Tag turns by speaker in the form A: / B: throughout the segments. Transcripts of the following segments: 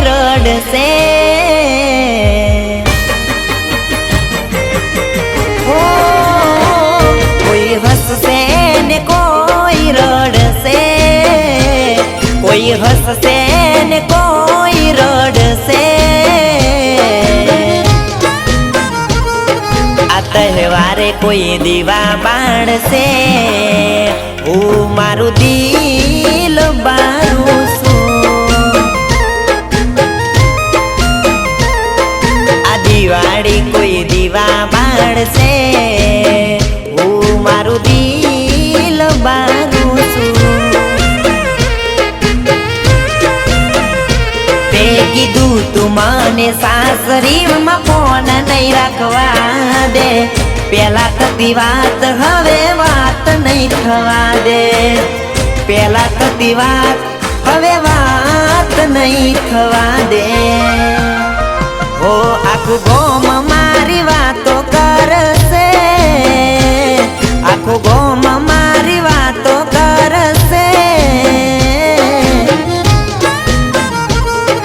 A: રડશે. ઓ, કોઈ હસશે ને કોઈ રડશે. કોઈ હસશે ને કોઈ રડશે. આ તહેવારે કોઈ દીવા બાળશે હું મારું દિલ બારું દિવાળી કોઈ દીવા બાળશે? હું મારું દિલ બારું છું. તે કીધું તું મને સાસરીમાં ફોન નહીં રાખવા દે. પેલા થતી વાત, હવે વાત નહીં થવા દે. પેલા થતી વાત, હવે વાત નહીં થવા દે. ઓ આખું ગોમ મારી વાતો કરશે. આખું ગોમ મારી વાતો કરશે.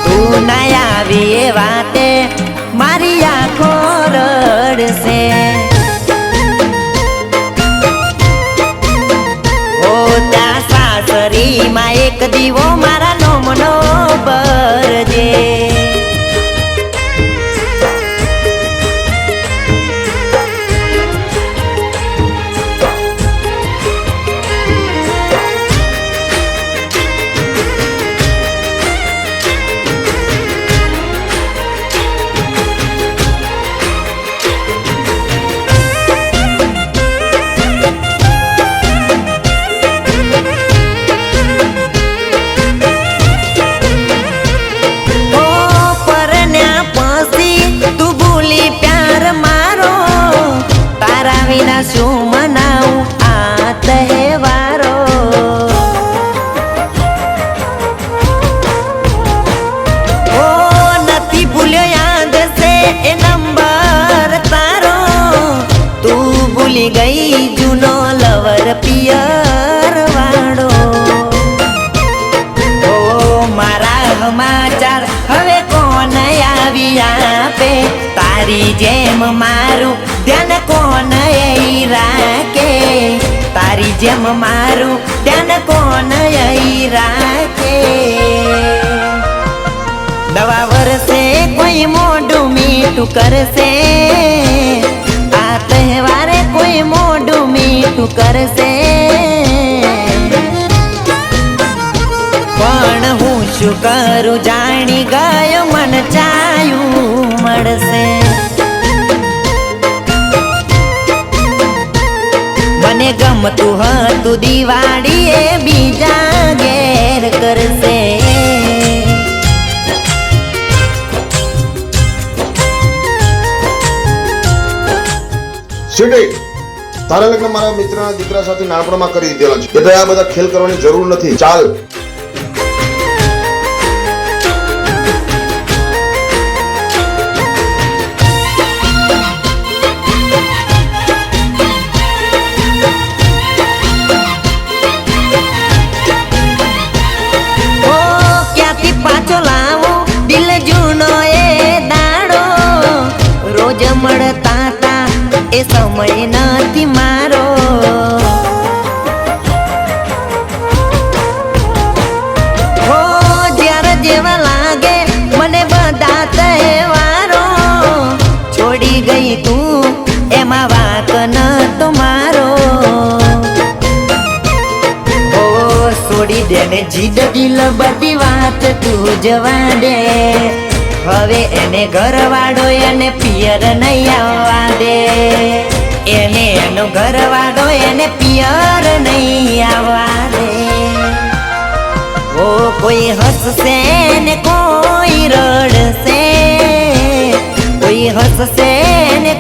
A: તું ના આવી એ વાતે મારી આખો રડશે. ઓ ત્યાં સાસરીમાં એક દીવો મારા નોમનો બરજે ભૂલી જૂનો લવર પિયર વાળો. ઓ મારા સમાચાર હવે કોણ આવી આપે? તારી જેમ મારું ધ્યાન કોણ એ રાખે? તારી જેમ મારું ધ્યાન કોણ એ રાખે? નવા વર્ષે કોઈ મોઢું મીઠું કરશે? કોઈ મોઢું મીઠું કરશે. પણ હું શું કરું જાણી ગયો મન ચાયું મળશે. મને ગમતું હતું દિવાળી એ બીજા ઘેર કરશે.
B: સીટી તારા લગ્ન મારા મિત્રના દીકરા સાથે નાનપણમાં કરી દીધેલા છે. એટલે આ બધા ખેલ કરવાની જરૂર નથી. ચાલ.
A: એ સમય નથી મારો હો, જ્યારે જેવા લાગે, મને બધા તહેવારો. છોડી ગઈ તું, એમાં વાક ન તો મારો ઓ છોડી દે ને જીદ દિલ બધી વાત તું જવા દે હવે એને ઘરવાળો એને પિયર નહીં આવવા દે. એને એનો ઘરવાળો એને પિયર નહીં આવવા દે. ઓ કોઈ હસશે ને કોઈ રડશે, કોઈ હસશે ને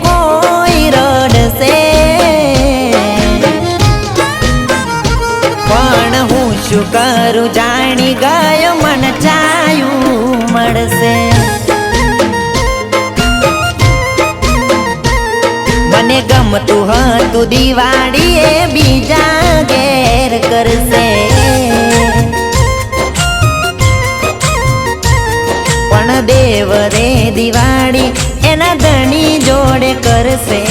A: ગમતું હતું દિવાળી એ બીજા ઘેર કરશે. પણ દિવાળી એના ધણી જોડે કરશે.